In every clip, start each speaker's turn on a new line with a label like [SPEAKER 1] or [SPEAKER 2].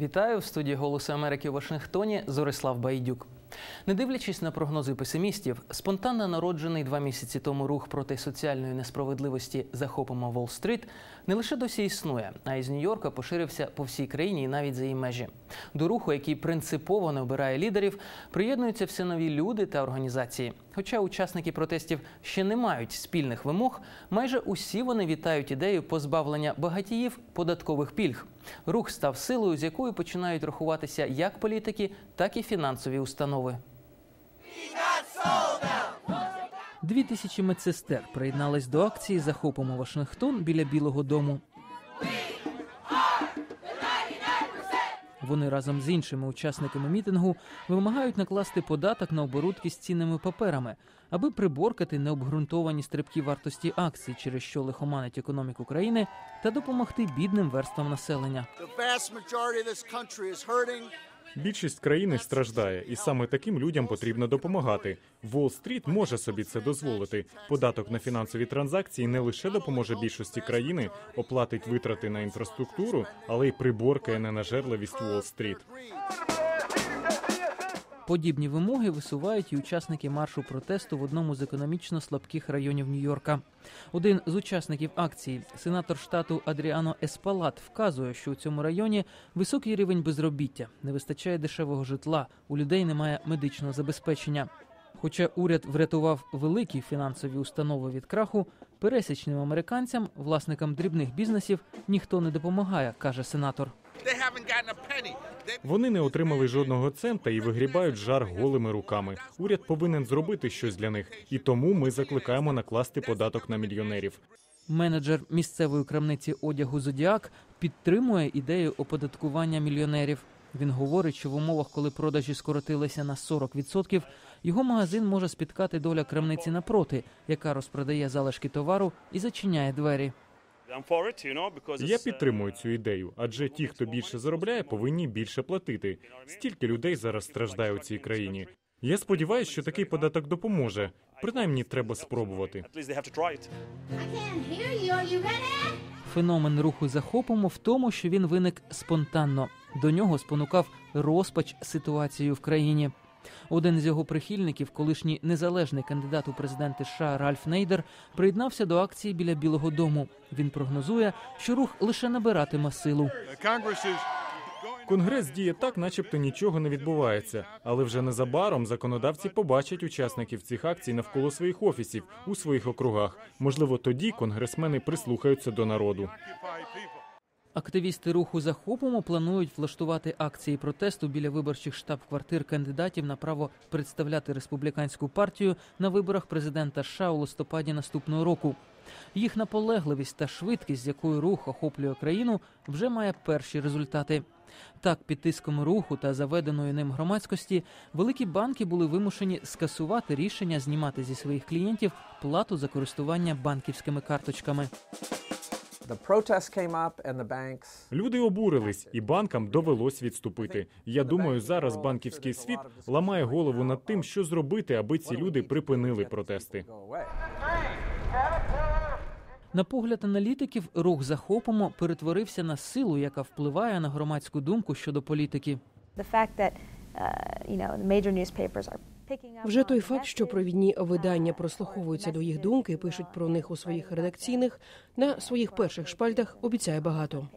[SPEAKER 1] Вітаю в студії Голосу Америки в Вашингтоні. Зорислав Байдюк. Не дивлячись на прогнози песимістів, спонтанно народжений два місяці тому рух проти соціальної несправедливості захопимо Волл-стріт не лише досі існує, а із Нью-Йорка поширився по всій країні і навіть за її межі. До руху, який принципово не обирає лідерів, приєднуються все нові люди та організації. Хоча учасники протестів ще не мають спільних вимог, майже усі вони вітають ідею позбавлення багатіїв податкових пільг. Рух став силою, з якою починають рахуватися як політики, так і фінансові установи. Дві тисячі медсестер приєднались до акції Захопимо Вашингтон біля Білого Дому. Вони разом з іншими учасниками мітингу вимагають накласти податок на оборудки з цінними паперами, аби приборкати необґрунтовані стрибки вартості акцій, через що лихоманить економіку країни, та допомогти бідним верствам населення.
[SPEAKER 2] Більшість країни страждає, і саме таким людям потрібно допомагати. Уолл-стріт може собі це дозволити. Податок на фінансові транзакції не лише допоможе більшості країни, оплатить витрати на інфраструктуру, але й приборкає ненажерливість Уолл-стріт.
[SPEAKER 1] Подібні вимоги висувають і учасники маршу протесту в одному з економічно слабких районів Нью-Йорка. Один з учасників акції, сенатор штату Адріано Еспалат, вказує, що у цьому районі високий рівень безробіття, не вистачає дешевого житла, у людей немає медичного забезпечення. Хоча уряд врятував великі фінансові установи від краху, пересічним американцям, власникам дрібних бізнесів, ніхто не допомагає, каже сенатор.
[SPEAKER 3] They haven't gotten a penny. They
[SPEAKER 2] Вони не отримали жодного цента і вигрібають жар голими руками. Уряд повинен зробити щось для них, і тому ми закликаємо накласти податок на мільйонерів.
[SPEAKER 1] Менеджер місцевої крамниці одягу Зодіак підтримує ідею оподаткування мільйонерів. Він говорить, що в умовах, коли продажі скоротилися на 40%, його магазин може спіткати доля крамниці напроти, яка розпродає залишки товару і зачиняє двері.
[SPEAKER 4] I'm for it, you know, because
[SPEAKER 2] Я
[SPEAKER 4] uh,
[SPEAKER 2] підтримую цю ідею, адже ті, хто більше заробляє, повинні більше платити. Стільки людей зараз страждає у цій країні. Я сподіваюся, що такий податок допоможе. Принаймні, треба спробувати.
[SPEAKER 1] Феномен руху захопимо в тому, що він виник спонтанно. До нього спонукав розпач ситуації в країні. Один з його прихильників, колишній незалежний кандидат у президенти США Ральф Нейдер, приєднався до акції біля Білого Дому. Він прогнозує, що рух лише набиратиме силу.
[SPEAKER 2] Конгрес діє так, начебто нічого не відбувається. Але вже незабаром законодавці побачать учасників цих акцій навколо своїх офісів у своїх округах. Можливо, тоді конгресмени прислухаються до народу.
[SPEAKER 1] Активісти руху захопимо планують влаштувати акції протесту біля виборчих штаб-квартир кандидатів на право представляти республіканську партію на виборах президента США у листопаді наступного року. Їх наполегливість та швидкість, з якою рух охоплює країну, вже має перші результати. Так, під тиском руху та заведеної ним громадськості великі банки були вимушені скасувати рішення знімати зі своїх клієнтів плату за користування банківськими карточками.
[SPEAKER 2] Люди обурились, і банкам довелось відступити. Я думаю, зараз банківський світ ламає голову над тим, що зробити, аби ці люди припинили протести.
[SPEAKER 1] На погляд аналітиків, рух захопимо перетворився на силу, яка впливає на громадську думку щодо політики.
[SPEAKER 5] the fact that uh, you know major newspapers are picking up
[SPEAKER 6] Вже той факт, що провідні видання прослуховуються до їх думки, пишуть про них у своїх редакційних на своїх перших шпальтах, обіцяє багато.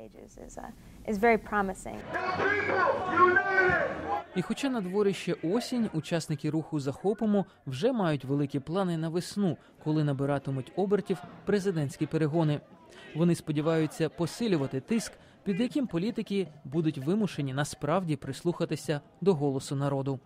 [SPEAKER 1] І хоча на дворі ще осінь, учасники руху захопимо вже мають великі плани на весну, коли набиратимуть обертів президентські перегони. Вони сподіваються посилювати тиск, під яким політики будуть вимушені насправді прислухатися до голосу народу.